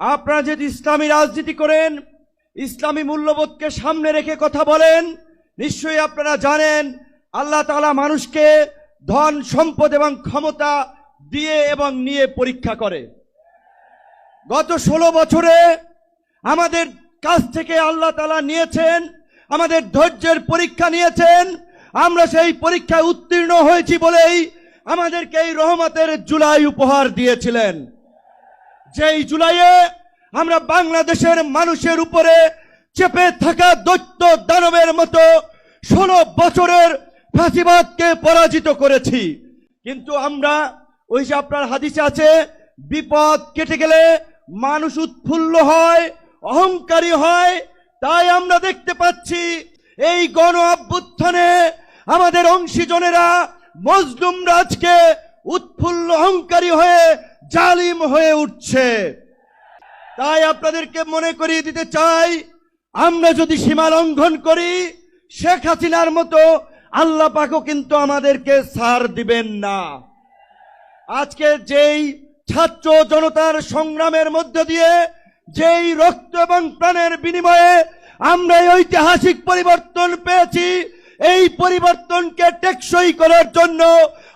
আপনারা যদি ইসলামী রাজনীতি করেন, ইসলামী মূল্যবোধকে সামনে রেখে কথা বলেন, নিশ্চয়ই আপনারা জানেন, আল্লাহ তালা মানুষকে ধন, সম্পদ এবং ক্ষমতা দিয়ে এবং নিয়ে পরীক্ষা করে। গত ষোলো বছরে আমাদের কাছ থেকে আল্লাহ তালা নিয়েছেন, আমাদের ধৈর্যের পরীক্ষা নিয়েছেন, আমরা সেই পরীক্ষায় উত্তীর্ণ হয়েছি বলেই আমাদেরকে এই রহমতের জুলাই উপহার দিয়েছিলেন। যেই জুলাইয়ে আমরা বাংলাদেশের মানুষের উপরে চেপে থাকা দৈত্য দানবের মতো ষোলো বছরের ফাঁসিবাদকে পরাজিত করেছি। কিন্তু আমরা ওই যে আপনার হাদিসে আছে, বিপদ কেটে গেলে মানুষ উৎফুল্ল হয়, অহংকারী হয়, তাই আমরা দেখতে পাচ্ছি এই গণ অভ্যুত্থানে আমাদের অংশীজনেরা মজলুম রাজকে উৎফুল্ল অহংকারী হয়ে জালিম হয়ে উঠছে। তাই আপনাদেরকে মনে করিয়ে দিতে চাই, আমরা যদি সীমা লঙ্ঘন করি, শেখ হাসিনার মতো আল্লাহ পাকও কিন্তু আমাদেরকে সার দিবেন না। আজকে যেই ছাত্র জনতার সংগ্রামের মধ্য দিয়ে, যেই রক্ত এবং প্রাণের বিনিময়ে আমরা ঐতিহাসিক পরিবর্তন পেয়েছি, এই পরিবর্তনকে টেকসই করার জন্য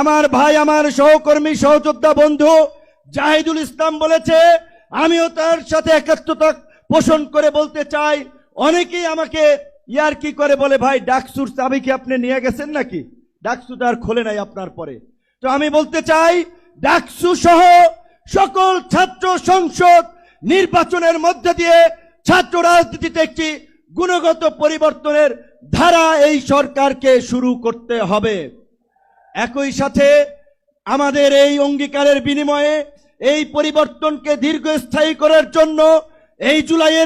আমার ভাই, আমার সহকর্মী, সহযোদ্ধা বন্ধু জাহিদুল ইসলাম বলেছে, আমিও তার সাথে একাত্মতা পোষণ করে বলতে চাই। অনেকেই আমাকে, ইয়ার কি করে বলে, ভাই, ডাকসুর চাবি কি আপনি নিয়ে গেছেন নাকি? ডাকসু তো আর খোলে নাই আপনার পরে। তো আমি বলতে চাই, ডাকসু সহ সকল ছাত্র সংসদ নির্বাচনের মধ্যে দিয়ে ছাত্র রাজনীতিতে একটি গুণগত পরিবর্তনের ধারা এই সরকারকে শুরু করতে হবে। একই সাথে আমাদের এই অঙ্গীকারের বিনিময়ে এই পরিবর্তনকে দীর্ঘস্থায়ী করার জন্য এই জুলাইয়ের